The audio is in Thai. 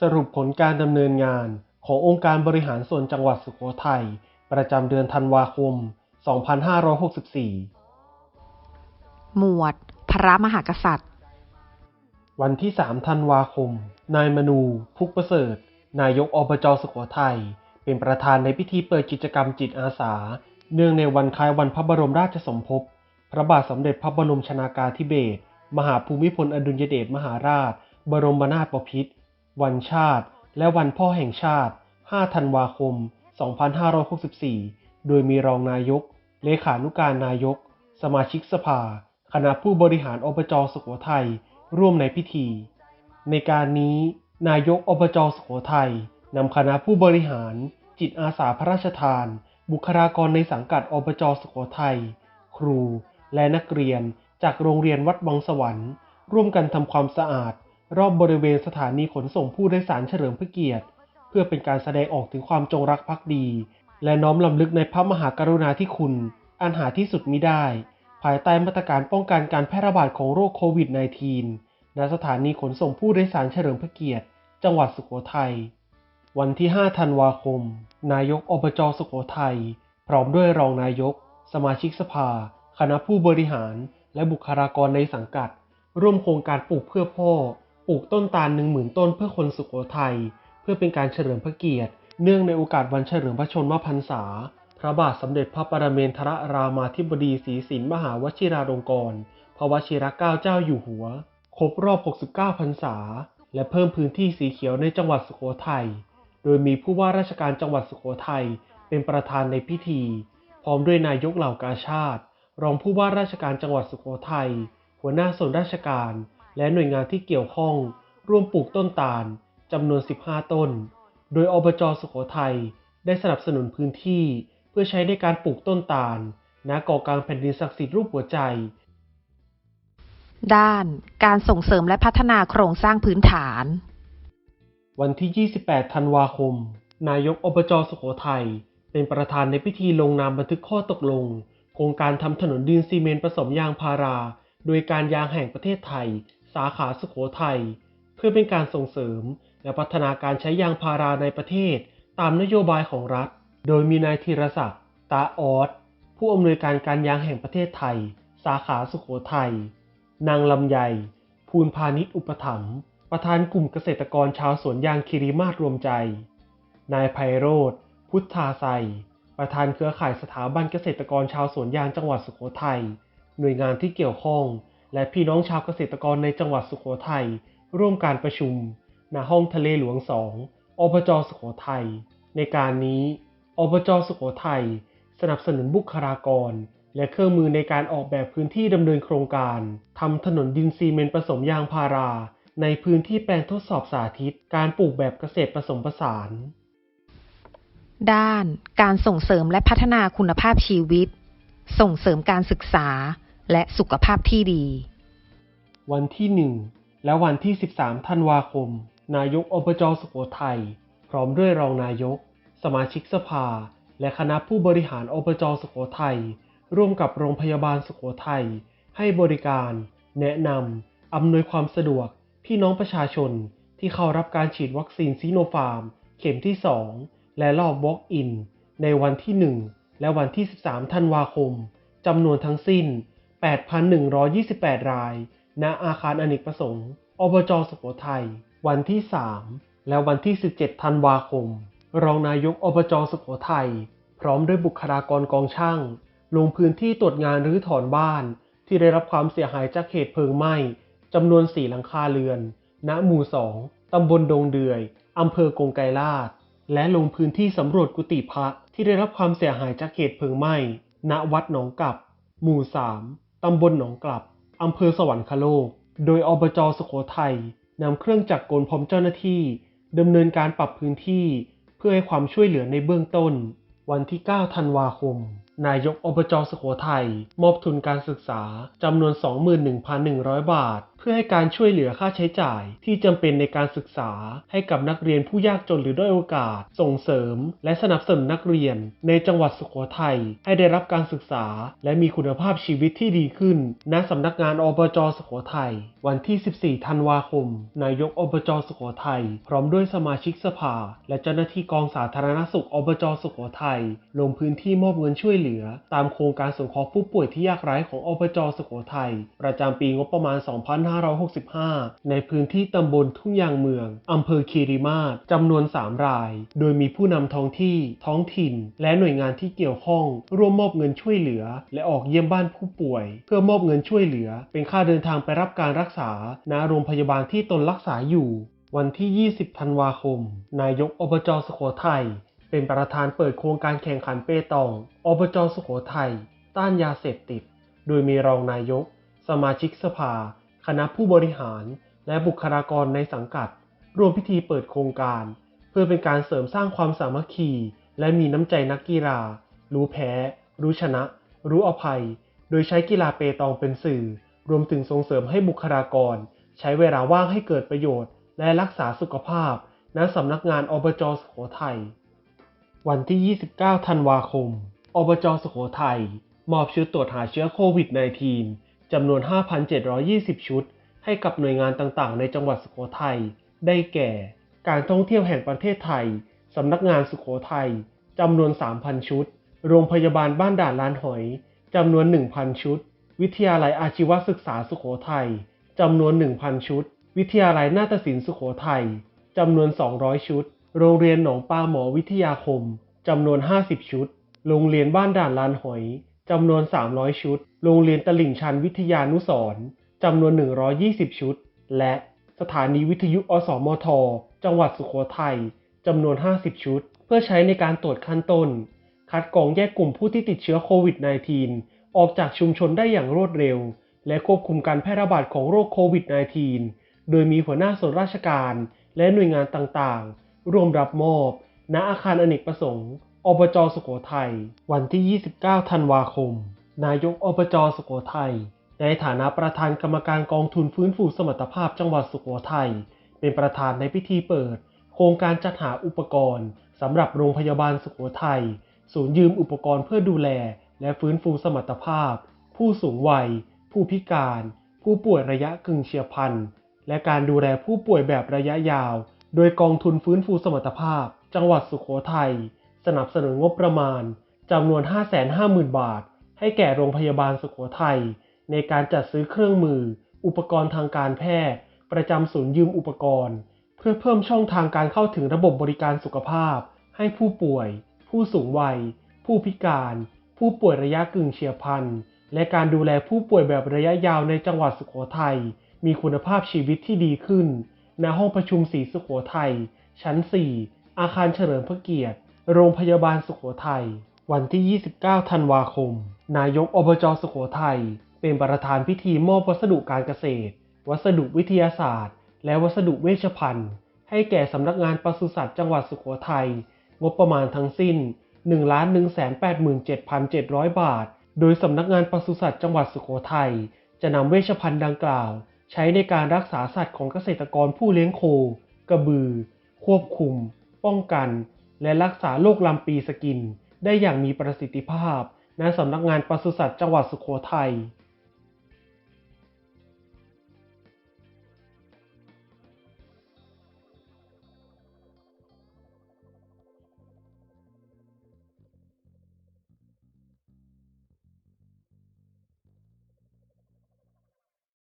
สรุปผลการดำเนินงานขององค์การบริหารส่วนจังหวัดสุโขทัย ประจำเดือนธันวาคม 2564 หมวด พระมหากษัตริย์ วันที่ 3 ธันวาคม นายมนู พุกประเสริฐ นายกอบจสุโขทัย เป็นประธานในพิธีเปิดกิจกรรมจิตอาสา เนื่องในวันคล้ายวันพระบรมราชสมภพ พระบาทสมเด็จพระบรมชนากาธิเบศร มหาภูมิพลอดุลยเดชมหาราช บรมนาถบพิตร วันชาติ และวันพ่อแห่งชาติ 5 ธันวาคม 2564 โดยมีรองนายก เลขานุการนายก สมาชิกสภา คณะผู้บริหารอบจสุโขทัยร่วมในพิธี ในการนี้ นายกอบจสุโขทัยนำคณะผู้บริหาร จิตอาสาพระราชทาน บุคลากรในสังกัดอบจสุโขทัยครู และนักเรียนจากโรงเรียนวัดวังสวรรค์ ร่วมกันทำความสะอาด รอบบริเวณสถานีขนส่งผู้โดยสารเฉลิมพระเกียรติ เพื่อเป็นการแสดงออกถึงความจงรักภักดี และน้อมลำลึกในพระมหากรุณาธิคุณ อันหาที่สุดมิได้ ภายใต้มาตรการป้องกันการแพร่ระบาดของโรคโควิด -19 ณสถานีขนส่งผู้โดยสารเฉลิมพระเกียรติ จังหวัดสุโขทัยวันที่ 5 ธันวาคม นายกอบจสุโขทัยพร้อมด้วยรองนายก สมาชิกสภา คณะผู้บริหาร และบุคลากรในสังกัด ร่วมโครงการปลูกเพื่อพ่อ ปลูกต้นตาล1 0,000ต้นเพื่อคนสุโขทัย เพื่อเป็นการเฉลิมพระเกียรติ เนื่องในโอกาสวันเฉลิมพระชนมพรรษา พระบาทสมเด็จพระปรเมนทรรามาธิบดีศรีสินมหาวชิราลงกรณ์พระวชิรเกล้าเจ้าอยู่หัว ครบรอบ 69 พรรษา และเพิ่มพื้นที่สีเขียวในจังหวัดสุโขทัย โดยมีผู้ว่าราชการจังหวัดสุโขทัยเป็นประธานในพิธี พร้อมด้วยนายกเหล่ากาชาติ รองผู้ว่าราชการจังหวัดสุโขทัย หัวหน้าส่วนราชการ และหน่วยงานที่เกี่ยวข้องร่วมปลูกต้นตาลจำนวน 15 ต้น โดยอบจสุโขทัยได้สนับสนุนพื้นที่ เพื่อใช้ในการปลูกต้นตาลณเกาะกลางแผ่นดินศักดิ์สิทธิ์รูปหัวใจ ด้านการส่งเสริมและพัฒนาโครงสร้างพื้นฐาน วันที่ 28 ธันวาคม นายกอบจสุโขทัยเป็นประธานในพิธีลงนามบันทึกข้อตกลง โครงการทำถนนดินซีเมนต์ผสมยางพารา โดยการยางแห่งประเทศไทย สาขาสุโขทัยเพื่อเป็นการส่งเสริม และพัฒนาการใช้ยางพาราในประเทศ ตามนโยบายของรัฐ โดยมีนายธีรศักดิ์ตาออสผู้อำนวยการการยางแห่งประเทศไทย สาขาสุโขทัยนางลำไยภูลพาณิชย์อุปถัมภ์ประธานกลุ่มเกษตรกรชาวสวนยางคิริมาศรวมใจ นายไพโรธพุทธาไซประธานเครือข่ายสถาบันเกษตรกรชาวสวนยางจังหวัดสุโขทัย หน่วยงานที่เกี่ยวข้อง และพี่น้องชาวเกษตรกรในจังหวัดสุโขทัยร่วมการประชุมณห้องทะเลหลวงสองอบจสุโขทัย ในการนี้ อบจสุโขทัย สนับสนุนบุคลากร และเครื่องมือในการออกแบบพื้นที่ดำเนินโครงการทำถนนดินซีเมนต์ผสมยางพารา ในพื้นที่แปลงทดสอบสาธิต การปลูกแบบเกษตรผสมผสาน ด้าน การส่งเสริมและพัฒนาคุณภาพชีวิต ส่งเสริมการศึกษา และสุขภาพที่ดี วันที่1และวันที่ 13 ธันวาคม นายกอบจสุโขทัยพร้อมด้วยรองนายก สมาชิกสภา และคณะผู้บริหารอบจสุโขทัยร่วมกับโรงพยาบาลสุโขทัยให้บริการ แนะนำอำนวยความสะดวกพี่น้องประชาชนที่เข้ารับการฉีดวัคซีนซีโนฟาร์ม เข็มที่ 2 และรอบ Walk-in ในวันที่ 1 และวันที่ 13 ธันวาคมจำนวนทั้งสิ้น 8,128 ราย ณ อาคารอเนกประสงค์ อบจสุโขทัย วันที่ 3 และวันที่ 17 ธันวาคม รองนายกอบจสุโขทัย พร้อมด้วยบุคลากรกองช่าง ลงพื้นที่ตรวจงานรื้อถอนบ้าน ที่ได้รับความเสียหายจากเหตุเพลิงไหม้จำนวน 4 หลังคาเรือน ณ หมู่ 2 ตำบลดงเดือยอำเภอกงไกรลาด และลงพื้นที่สำรวจกุฏิพระที่ได้รับความเสียหายจากเหตุเพลิงไหม้ ณ วัดหนองกับ หมู่ 3 ตำบลหนองกลับ อำเภอสวรรคโลก โดยอบจสุโขทัยนำเครื่องจักรกลพร้อมเจ้าหน้าที่ดำเนินการปรับพื้นที่ เพื่อให้ความช่วยเหลือในเบื้องต้น วันที่ 9 ธันวาคม นายกอบจสุโขทัยมอบทุนการศึกษาจำนวน 21,100 บาท เพื่อให้การช่วยเหลือค่าใช้จ่ายที่จำเป็นในการศึกษา ให้กับนักเรียนผู้ยากจนหรือด้อยโอกาส ส่งเสริม และสนับสนุนนักเรียน ในจังหวัดสุโขทัยให้ได้รับการศึกษา และมีคุณภาพชีวิตที่ดีขึ้น ณสำนักงานอบจสุโขทัยวันที่ 14 ธันวาคม นายกอบจสุโขทัยพร้อมด้วยสมาชิกสภา และเจ้าหน้าที่กองสาธารณสุขอบจสุโขทัยลงพื้นที่มอบเงินช่วยเหลือ ตามโครงการสงเคราะห์ผู้ป่วยที่ยากไร้ของอบจสุโขทัยประจำปีงบประมาณ2565 ในพื้นที่ตำบลทุ่งยางเมือง อำเภอคีรีมาศจำนวน 3 ราย โดยมีผู้นำท้องที่ ท้องถิ่น และหน่วยงานที่เกี่ยวข้อง ร่วมมอบเงินช่วยเหลือ และออกเยี่ยมบ้านผู้ป่วย เพื่อมอบเงินช่วยเหลือ เป็นค่าเดินทางไปรับการรักษา ณ โรงพยาบาลที่ตนรักษาอยู่ วันที่ 20 ธันวาคม นายกอบจสุโขทัยเป็นประธานเปิดโครงการแข่งขันเปตอง อบจสุโขทัย ต้านยาเสพติด โดยมีรองนายก สมาชิกสภา คณะผู้บริหารและบุคลากรในสังกัด ร่วมพิธีเปิดโครงการ เพื่อเป็นการเสริมสร้างความสามัคคี และมีน้ำใจนักกีฬา รู้แพ้ รู้ชนะ รู้อภัย โดยใช้กีฬาเปตองเป็นสื่อ รวมถึงส่งเสริมให้บุคลากร ใช้เวลาว่างให้เกิดประโยชน์ และรักษาสุขภาพ ณสำนักงานอบจสุโขทัยวันที่ 29 ธันวาคม อบจสุโขทัยมอบชุดตรวจหาเชื้อโควิด -19 จำนวน 5,720 ชุด ให้กับหน่วยงานต่างๆ ในจังหวัดสุโขทัย ได้แก่ การท่องเที่ยวแห่งประเทศไทย สำนักงานสุโขทัยจำนวน 3,000 ชุด โรงพยาบาลบ้านด่านลานหอยจำนวน 1,000 ชุด วิทยาลัยอาชีวศึกษาสุโขทัยจำนวน 1,000 ชุด วิทยาลัยนาฏศิลป์สุโขทัยจำนวน 200 ชุด โรงเรียนหนองปลาหมอวิทยาคมจำนวน 50 ชุด โรงเรียนบ้านด่านลานหอย จำนวน 300 ชุด โรงเรียนตลิ่งชันวิทยานุสร์จำนวน 120 ชุด และสถานีวิทยุอสมท จังหวัดสุโขทัยจำนวน 50 ชุด เพื่อใช้ในการตรวจขั้นต้น คัดกรองแยกกลุ่มผู้ที่ติดเชื้อโควิด -19 ออกจากชุมชนได้อย่างรวดเร็ว และควบคุมการแพร่ระบาดของโรคโควิด -19 โดยมีหัวหน้าส่วนราชการ และหน่วยงานต่างๆ ร่วมรับมอบ ณอาคารอเนกประสงค์ อบจสุโขทัย วันที่ 29 ธันวาคม นายกอบจสุโขทัย ในฐานะประธานกรรมการกองทุนฟื้นฟูสมรรถภาพจังหวัดสุโขทัย เป็นประธานในพิธีเปิด โครงการจัดหาอุปกรณ์สำหรับโรงพยาบาลสุโขทัย ศูนย์ยืมอุปกรณ์เพื่อดูแล และฟื้นฟูสมรรถภาพ ผู้สูงวัย ผู้พิการ ผู้ป่วยระยะกึ่งเฉียบพลันและการดูแลผู้ป่วยแบบระยะยาว โดยกองทุนฟื้นฟูสมรรถภาพ จังหวัดสุโขทัย สนับสนุนงบประมาณจำนวน 550,000 บาท ให้แก่โรงพยาบาลสุโขทัยในการจัดซื้อเครื่องมือ อุปกรณ์ทางการแพทย์ ประจำศูนย์ยืมอุปกรณ์ เพื่อเพิ่มช่องทางการเข้าถึงระบบบริการสุขภาพ ให้ผู้ป่วย ผู้สูงวัย ผู้พิการ ผู้ป่วยระยะกึ่งเฉียบพลันและการดูแลผู้ป่วยแบบระยะยาวในจังหวัดสุโขทัยมีคุณภาพชีวิตที่ดีขึ้นณห้องประชุมศรีสุโขทัยชั้น 4 อาคารเฉลิมพระเกียรติ โรงพยาบาลสุโขทัย วันที่ 29 ธันวาคม นายกอบจสุโขทัย เป็นประธานพิธีมอบวัสดุการเกษตร วัสดุวิทยาศาสตร์ และวัสดุเวชภัณฑ์ ให้แก่สำนักงานปศุสัตว์จังหวัดสุโขทัย งบประมาณทั้งสิ้น 1,187,700 บาท โดยสำนักงานปศุสัตว์จังหวัดสุโขทัย จะนำเวชภัณฑ์ดังกล่าว ใช้ในการรักษาสัตว์ของเกษตรกรผู้เลี้ยงโค กระบือ ควบคุม ป้องกัน และรักษาโรคลำปีสกินได้อย่างมีประสิทธิภาพ ณ สำนักงานปศุสัตว์จังหวัดสุโขทัย